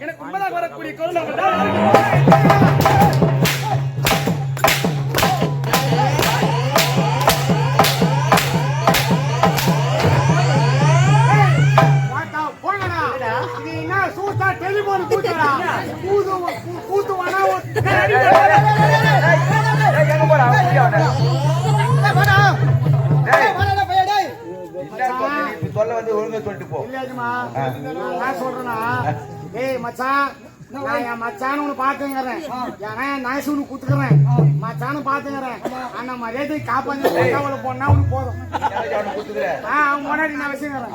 எனக்கு உண்மையாக வரக்கூடிய கொரோனா மச்சான், நான் என் மச்சான்னு உன்னை பாத்துக்கிறேன். ஏன்னா என் நாய்ஸ் உனக்கு குத்துக்கிறேன். மச்சான்னு பாத்துக்கிறேன். அந்த மரியாதையை காப்பாத்தி பட்டாவுல போனா உனக்கு போதும். அவனை முன்னாடி நான் வச்சுக்கிறேன்.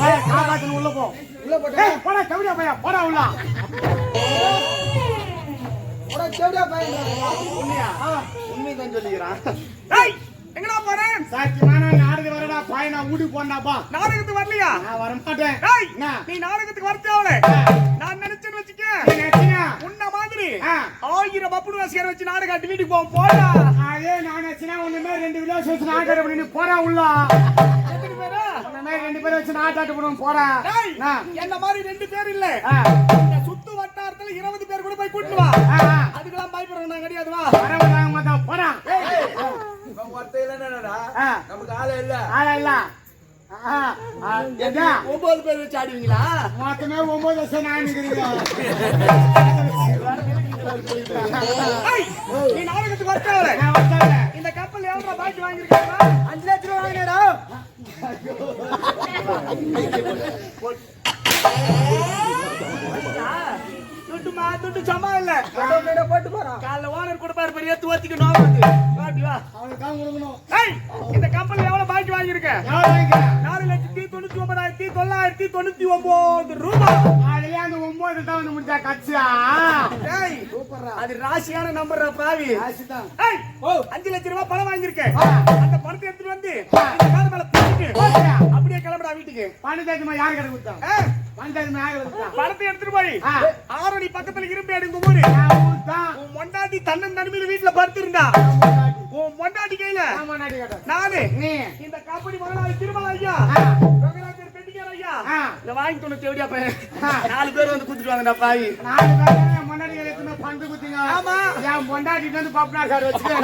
போய் காப்பாத்தின்னு உள்ள போ. ஏய், போடா, கவிடா பையா, போடா உள்ள. உண்மையா? உண்மைதான் சொல்லிக்கிறான். எங்கடா போறேன் சத்தியமான நாடகம் வரடா, பாய், நான் வீட்டுக்கு போறேன்டாப்பா. நாடகத்துக்கு வரலையா நான் வரமாட்டேன். ஏய் என்ன? நீ நாடகத்துக்கு வரத்தேவல நான் நினைச்சேன்னு வச்சுக்க? உன்ன மாதிரி. ஆயிரம் பப்புனு வாசிக்கிற வச்சு நாடகம் காட்டி வீட்டுக்கு போவோம் போடா அதே நான் உன்னை மாதிரி ரெண்டு விலாசம் வச்சு நாட்டாட்டு பண்ணி போறா உள்ள. எத்தனை பேரா ரெண்டு பேரை வச்சு நாட்டாட்டு பண்ணுவோம் போறா. டேய் என்ன? என்ன மாதிரி ரெண்டு பேர் இல்ல சுத்து வட்டாரத்துல இருபது பேர் கூட போய் கூட்டு வா ஆ, ஆ. அதுக்கெல்லாம் பயப்படுறோம் கிடையாது வா வர விடாம நமக்கு ஆளே இல்ல. ஆளா இல்ல. ஒன்பது பேர் வச்சு ஆடுவீங்களா? மொத்தமே ஒன்பது வருஷம் நான் நீ நாடகத்துக்கு வந்தேன். இந்த கப்பல் எவ்வளவு பாக்கி வாங்கிருக்காங்க அஞ்சு லட்சம் ரூபாய் வாங்கினடா. துட்டுமா துட்டு சமா இல்ல. போட்டு போறான். காலைல ஓனர் கொடுப்பாரு பெரிய துவத்திக்கணும் பாட்டி இந்த கப்பல் எவ்வளவு பாக்கி வாங்கியிருக்க? நாலு லட்சத்தி தொண்ணூத்தி ஒன்பதாயிரத்தி தொள்ளாயிரத்தி தொண்ணூத்தி ஒன்பது ரூபாய் அந்த ஒன்பது தான் வந்து முடிஞ்சா கட்சியா? அது ராசியான நம்பர் பாவி. அஞ்சு லட்சம் ரூபாய் பணம் வாங்கியிருக்கேன் அந்த பணத்தை எடுத்துட்டு வந்து அப்படியே கிளம்புடா வீட்டுக்கு. ஏய், பணத்தாச்சுமா யார் கிட்ட கொடுத்தான்? பணத்தை எடுத்துட்டு போய் ஆ. ஆறடி பக்கத்துல இரும்பு எடுங்க ஊரு. மொண்டாட்டி தன்னன் தனிமையில வீட்டுல படுத்திருந்தா. உன் மொண்டாட்டி கையில நான்? முன்னாடி இந்த கம்பெனி முதலாளி திருமல ஐயா. இந்த வாங்கி தொண்ணூத்தி எப்படியா பையன். நாலு பேர் வந்து குத்துட்டு பாவி நாலு பேர் முன்னாடி எடுத்துன்னு பந்து குத்திங்க. ஆமா. என் பொண்டாட்டிட்டு வந்து பப்னா சார் வச்சுக்க.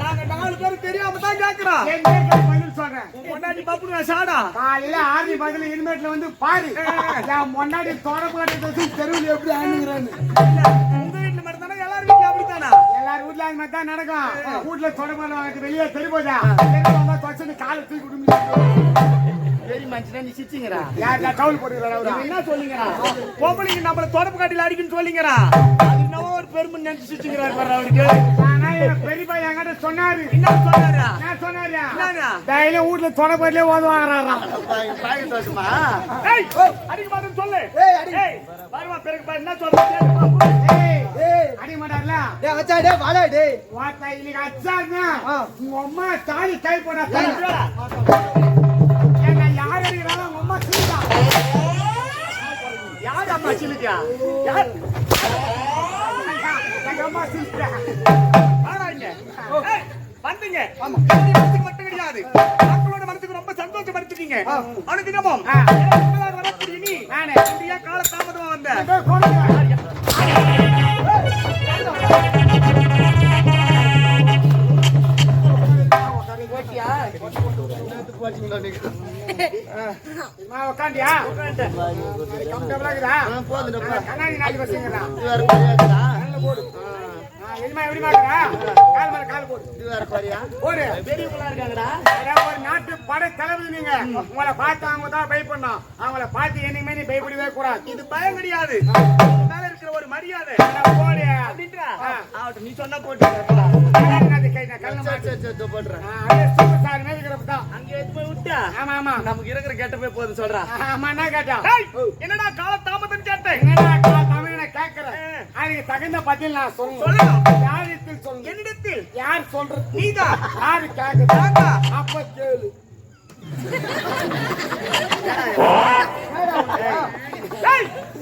நாங்க நாலு பேர் தெரியாம தான். உன் பொண்டாட்டி பாப்புடுவா சாடா காலையில ஆர்மி பதில் இனிமேட்ல வந்து பாரு. என் தொடப்பு கட்டி வச்சு தெருவில் எப்படி ஆண்டுங்கிறான்னு எல்லாரும் வீட்டுல அது மாதிரி தான் நடக்கும். வீட்டுல தொடப்பு வாங்கிட்டு வெளியே வந்தா தொச்சன்னு காலை தூக்கி விடுங்க வெரி மனுஷனா நீ சிச்சிங்கடா யாருடா டவுல் போட்டுக்கிறாரு அவரா? என்ன சொல்லுங்கடா? பொம்பளைங்க நம்மள தொடப்பு காட்டில அடிக்குன்னு சொல்லிங்கடா. அது என்னவோ ஒரு பெருமை நினைச்சு சிச்சிங்கிறாரு பாரு அவருக்கு ஆனா என் பெரியப்பா என்கிட்ட சொன்னாரு. என்ன சொன்னாரா? நான் சொன்னாரு? டெய்லி வீட்டுல தொடப்பதிலே ஓதுவாங்கறாராம் அடிக்க மாட்டேன்னு சொல்லு. வருவா பிறகு என்ன சொல்ற ஏய் அடி மாட்டார்ல டேய் வச்சா டேய். வாடா டேய் வாத்தா இன்னைக்கு உங்க அம்மா தாலி கை போட்டா என்ன யார் அடிக்கிறாலும் உங்க அம்மா சீதா யார் அம்மா சிலுக்கா யார்? எங்க அம்மா சீதா வாடா இங்க வந்தீங்க. மனசுக்கு மட்டும் கிடையாது. மக்களோட மனசுக்கு ரொம்ப சந்தோஷப்படுத்திட்டீங்க அனுதினமும் வரக்கூடிய நீ கால தாமதமா வந்த. நான் உட்காந்தியா கம்ஃபர்டபுளா இருக்குதா? கண்ணாடி நல்ல போடு. எதுமா எப்படிமா இருக்குதா கால் மேல கால் போடு. போடு. பெரியவங்களா இருக்காங்கடா. அதான் ஒரு நாட்டு படை தளபதி நீங்க. உங்களை பார்த்து அவங்க தான் பயப்படணும். அவங்கள பார்த்து என்னைக்குமே நீ பயப்படவே கூடாது. இது பயம் கிடையாது. உன் மேல இருக்கிற ஒரு மரியாதை. போடு. அப்படின்றா? நீ சொன்னா போட்டு நமக்கு இருக்கிற கெட்ட போய் போதும் சொல்றா. ஆமா என்ன கேட்டா? என்னடா கால தாமதம் கேட்டேன்? என்னடா கா- தமிழ் நான் கேட்கிறேன் அதுக்கு தகுந்த பதில் நான் சொல்லுவேன் யாரிடத்தில் என்னிடத்தில்? யார் சொல்றது? நீதான் யாரு நான்தா. அப்ப கேளு.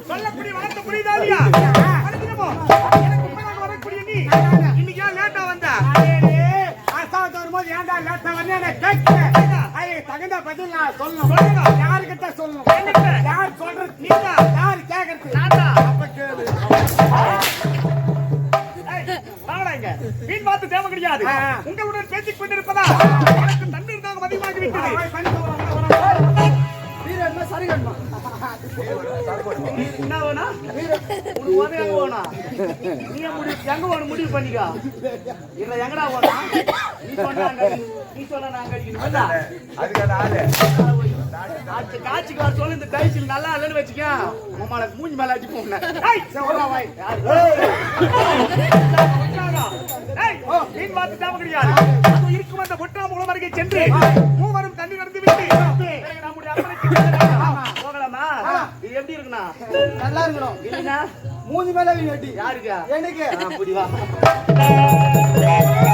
சொல்லக்கூடிய வார்த்தை புரியுதா இல்லையா? எனக்கு வரக்கூடிய நீ, வரும்போது ஏன்டா லேட்டா வந்து என்ன கேட்கிறேன் தகுந்த பதில் நான் சொல்லணும் யாருக்கிட்ட சொல்லணும் யார் சொல்றது நீங்க யார் கேக்குறது அப்ப கேளு தேவை கிடையாது. உங்களுடன் பேசிக் கொண்டிருப்பதா எனக்கு தண்ணீர் தாகம் அதிகமாகி விட்டது. என்ன வேணா? உனக்கு உதவி எங்க நீ முடிவு- எங்க வேணும் முடிவு பண்ணிக்கோ. இதுல எங்கடா வேணும்? நீ சொன்னா நீ சொன்னா நான் அடிக்கணும். இல்ல? வர இந்த டைசில் நல்லா இல்லைன்னு வச்சுக்கேன் உன் மேல மூஞ்சி மேல அடிப்போம் இல்லைன்னா மூஞ்சி மேல வெட்டி. யாருக்கா? எனக்கு. அப்படி